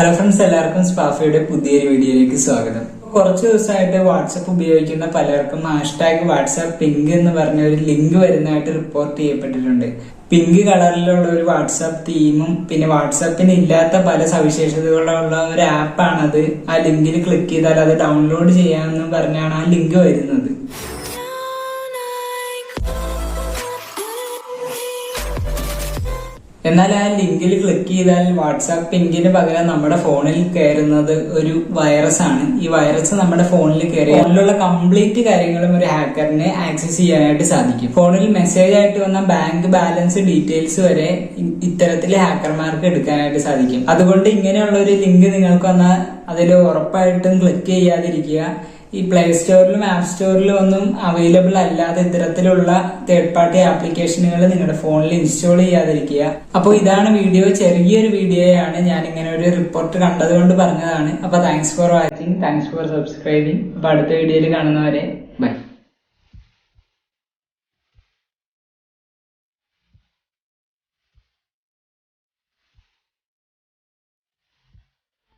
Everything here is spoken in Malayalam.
ഹലോ ഫ്രണ്ട്സ് എല്ലാവർക്കും സ്പാഫയുടെ പുതിയൊരു വീഡിയോയിലേക്ക് സ്വാഗതം. കുറച്ച് ദിവസമായിട്ട് വാട്സപ്പ് ഉപയോഗിക്കുന്ന പലർക്കും ഹാഷ്ടാഗ് വാട്സാപ്പ് പിങ്ക് എന്ന് പറഞ്ഞ ഒരു ലിങ്ക് വരുന്നതായിട്ട് റിപ്പോർട്ട് ചെയ്യപ്പെട്ടിട്ടുണ്ട്. പിങ്ക് കളറിലുള്ള ഒരു വാട്സാപ്പ് തീമും പിന്നെ വാട്സാപ്പിന് ഇല്ലാത്ത പല സവിശേഷതകളുള്ള ഒരു ആപ്പാണത് ആ ലിങ്കിൽ ക്ലിക്ക് ചെയ്താൽ അത് ഡൗൺലോഡ് ചെയ്യാമെന്ന് പറഞ്ഞാണ് ആ ലിങ്ക് വരുന്നത്. എന്നാൽ ആ ലിങ്കിൽ ക്ലിക്ക് ചെയ്താൽ വാട്സാപ്പ് പിങ്കിന് പകരം നമ്മുടെ ഫോണിൽ കയറുന്നത് ഒരു വൈറസ് ആണ്. ഈ വൈറസ് നമ്മുടെ ഫോണിൽ കയറി ഫോണിലുള്ള കംപ്ലീറ്റ് കാര്യങ്ങളും ഒരു ഹാക്കറിന് ആക്സസ് ചെയ്യാനായിട്ട് സാധിക്കും. ഫോണിൽ മെസ്സേജ് ആയിട്ട് വന്ന ബാങ്ക് ബാലൻസ് ഡീറ്റെയിൽസ് വരെ ഇത്തരത്തിൽ ഹാക്കർമാർക്ക് എടുക്കാനായിട്ട് സാധിക്കും. അതുകൊണ്ട് ഇങ്ങനെയുള്ള ഒരു ലിങ്ക് നിങ്ങൾക്ക് വന്നാൽ അതിൽ ഉറപ്പായിട്ടും ക്ലിക്ക് ചെയ്യാതിരിക്കുക. ഈ പ്ലേ സ്റ്റോറിലും ആപ്പ് സ്റ്റോറിലും ഒന്നും അവൈലബിൾ അല്ലാതെ ഇത്തരത്തിലുള്ള തേർഡ് പാർട്ടി ആപ്ലിക്കേഷനുകൾ നിങ്ങളുടെ ഫോണിൽ ഇൻസ്റ്റാൾ ചെയ്യാതിരിക്കുക. അപ്പോൾ ഇതാണ് വീഡിയോ ചെറിയൊരു വീഡിയോയാണ് ഞാൻ ഇങ്ങനെ ഒരു റിപ്പോർട്ട് കണ്ടതുകൊണ്ട് പറഞ്ഞതാണ്. അപ്പോൾ thanks for watching thanks for subscribing അപ്പോൾ അടുത്ത വീഡിയോയിൽ കാണുന്നവരെ ബൈ